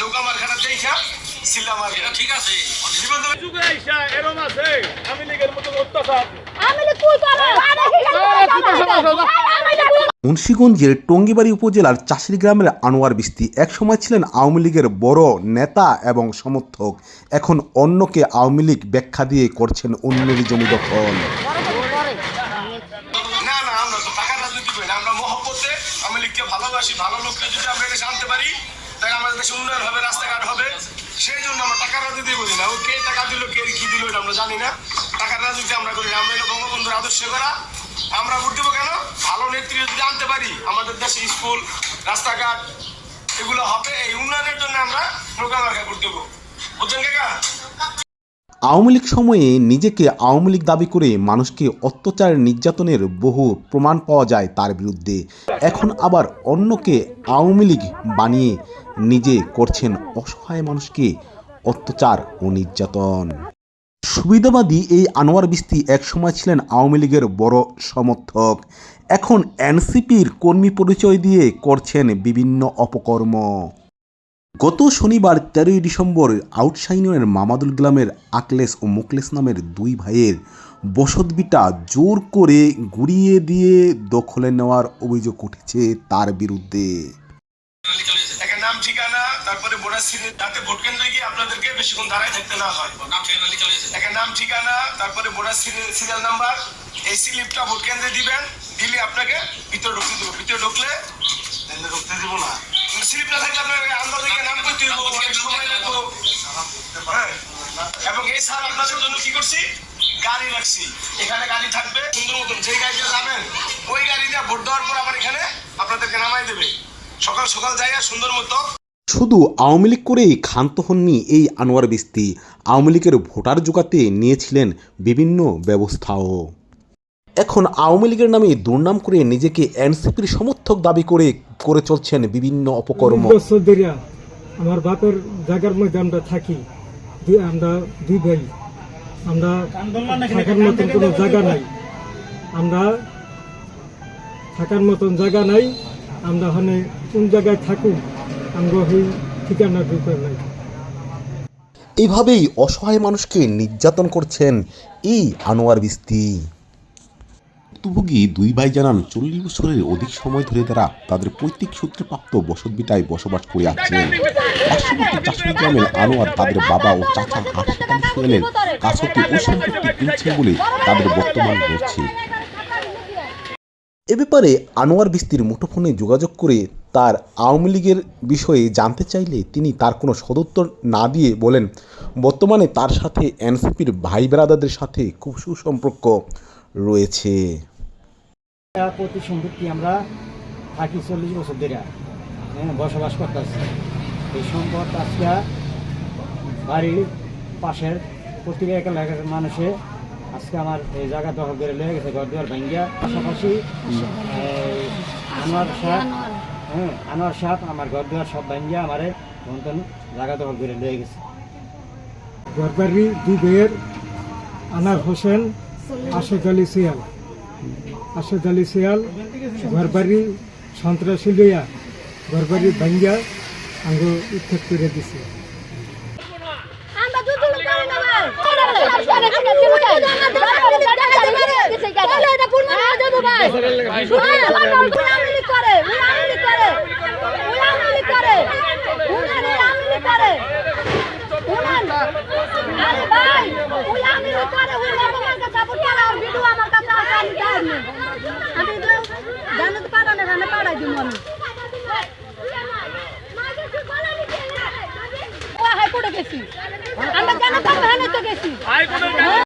নৌকা মার্কাটা দেখা সিল্লা মার্কা। ঠিক আছে। যুগে আইসা এরম আছে আমি লীগের মতো অত্যাচার। আমি কই করব আমি মুন্সীগঞ্জের টঙ্গিবাড়ি উপজেলার চাষির গ্রামের আনোয়ার বিস্তি একসময় ছিলেন আওয়ামী লীগের বড় নেতা এবং সমর্থক। এখন অন্যকে আওয়ামী লীগ ব্যাখ্যা দিয়ে করছেন অন্যের জমি দখল। না না আমরা ভালোবাসি ভালো লোককে যদি আমরা পারি তাহলে আমাদের দেশে উন্নয়ন হবে, রাস্তাঘাট হবে, সেই জন্য আমরা টাকার রাজনীতি করি না। ও কে টাকা দিল, কে কি দিল, এটা আমরা জানি না। টাকার রাজনীতি আমরা করি না। আমরা বঙ্গবন্ধুর আদর্শ করা। আমরা ভোট দেবো কেন? ভালো নেত্রী যদি আনতে পারি, আমাদের দেশে স্কুল, রাস্তাঘাট, এগুলো হবে। এই উন্নয়নের জন্য আমরা নৌকা মার্কা ভোট দেবো। বুঝছেন কাকা? আওয়ামী লীগ সময়ে নিজেকে আওয়ামী লীগ দাবি করে মানুষকে অত্যাচার, নির্যাতনের বহু প্রমাণ পাওয়া যায় তার বিরুদ্ধে। এখন আবার অন্যকে আওয়ামী লীগ বানিয়ে নিজে করছেন অসহায় মানুষকে অত্যাচার ও নির্যাতন। সুবিধাবাদী এই আনোয়ার বিস্তি একসময় ছিলেন আওয়ামী লীগের বড় সমর্থক। এখন এনসিপির কর্মী পরিচয় দিয়ে করছেন বিভিন্ন অপকর্ম। গত শনিবার তেরোই ডিসেম্বর আউটসাইনের মামাদুল গ্রামের আকলেস ও মুকলেস নামের দুই ভাইয়ের বসতবিটা জোর করে গুড়িয়ে দিয়ে দখলে নেওয়ার অভিযোগ উঠেছে তার বিরুদ্ধে। নাম ঠিকানা তারপরে যাতে ভোট কেন্দ্রে গিয়ে আপনাদেরকে বেশিক্ষণ দাঁড়ায় থাকতে না হয়। নাম ঠিকানা লিখে লিখেছে একটা নাম ঠিকানা তারপরে ভোটার সিরিয়াল নাম্বার এই স্লিপটা ভোট কেন্দ্রে দিবেন দিলে আপনাকে ভিতরে ঢুকতে দেবো। ভিতরে ঢুকলে ঢুকতে দিব না। স্লিপ না থাকলে আন্দাজ থেকে নাম করতে দিব অনেক সময় লাগবো। হ্যাঁ। এবং এই স্যার আপনাদের জন্য কি করছি? গাড়ি রাখছি। এখানে গাড়ি থাকবে সুন্দর মতন। যেই গাড়িটা যাবেন ওই গাড়ি দিয়ে ভোট দেওয়ার পর আবার এখানে আপনাদেরকে নামাই দেবে। সকাল সকাল যাই সুন্দর মতো শুধু আওয়ামী লীগ করেই ক্ষান্ত হননি এই আনোয়ার বিস্তি। আওয়ামী লীগের ভোটার জোগাতে নিয়েছিলেন বিভিন্ন ব্যবস্থাও। এখন আওয়ামী লীগের নামে দুর্নাম করে নিজেকে এনসিপির সমর্থক দাবি করে করে চলছেন বিভিন্ন অপকর্ম। আমার বাপের জায়গার মধ্যে আমরা থাকি। আমরা দুই ভাই। আমরা থাকার মতন কোনো জায়গা নাই। আমরা থাকার মতন জায়গা নাই। আমরা ওখানে কোন জায়গায় থাকুন আমরা সেই ঠিকানা ঢুকার নাই। এইভাবেই অসহায় মানুষকে নির্যাতন করছেন এই আনোয়ার বিস্তি। ভুক্তভোগী দুই ভাই জানান চল্লিশ বছরের অধিক সময় ধরে তারা তাদের পৈতৃক সূত্রে প্রাপ্ত বসতভিটায় বসবাস করে আসছিলেন পার্শ্ববর্তী চাষড়ি গ্রামের আনোয়ার তাদের বাবা ও চাচা আলী সোহেলের কাছ হতে ওই সম্পত্তি কিনছেন বলে তাদের বর্তমান রয়েছে এ ব্যাপারে আনোয়ার বিস্তির মুঠোফোনে যোগাযোগ করে তার আওয়ামী লীগের বিষয়ে জানতে চাইলে তিনি তার কোনো সদুত্তর না দিয়ে বলেন, বর্তমানে তার সাথে এনসিপির ভাই বেরাদাদের সাথে খুব সুসম্পর্ক রয়েছে। প্রতি সম্পত্তি আমরা থাকি চল্লিশ বছর ধরে। হ্যাঁ বসবাস করতেছি এই সম্পদ আজকে বাড়ির পাশের প্রতি এলাকার মানুষে আজকে আমার এই জায়গা দখল করে লেগে গেছে, ঘর দুয়ার ভাঙ্গিয়া। পাশাপাশি আনোয়ার সাহ হ্যাঁ আনোয়ার সাহ আমার ঘর দুয়ার সব ভাঙ্গিয়া আমারে বন্ধন জায়গা দখল করে লেগে গেছে। ঘরবাড়ি দুই ভাইয়ের, আনার হোসেন আশেদ আলী সিয়াল। আশেদ আলী সিয়াল ঘরবাড়ি সন্ত্রাসী লইয়া ঘরবাড়ি ভাঙ্গিয়া আঙ্গ উত্থেপ করে দিছে। করে উলামলি করে উলামলি করে উলামলি করে উলান আরে ভাই উলামলি করে উলামলি কাছে সাপোর্ট করে আর ভিডিও আমার কাছে আছে আমি জানি আমি জানতে পারো না জানে পাড়াই দিব আমি। ও গেছি। আমরা জানা তো গেছি।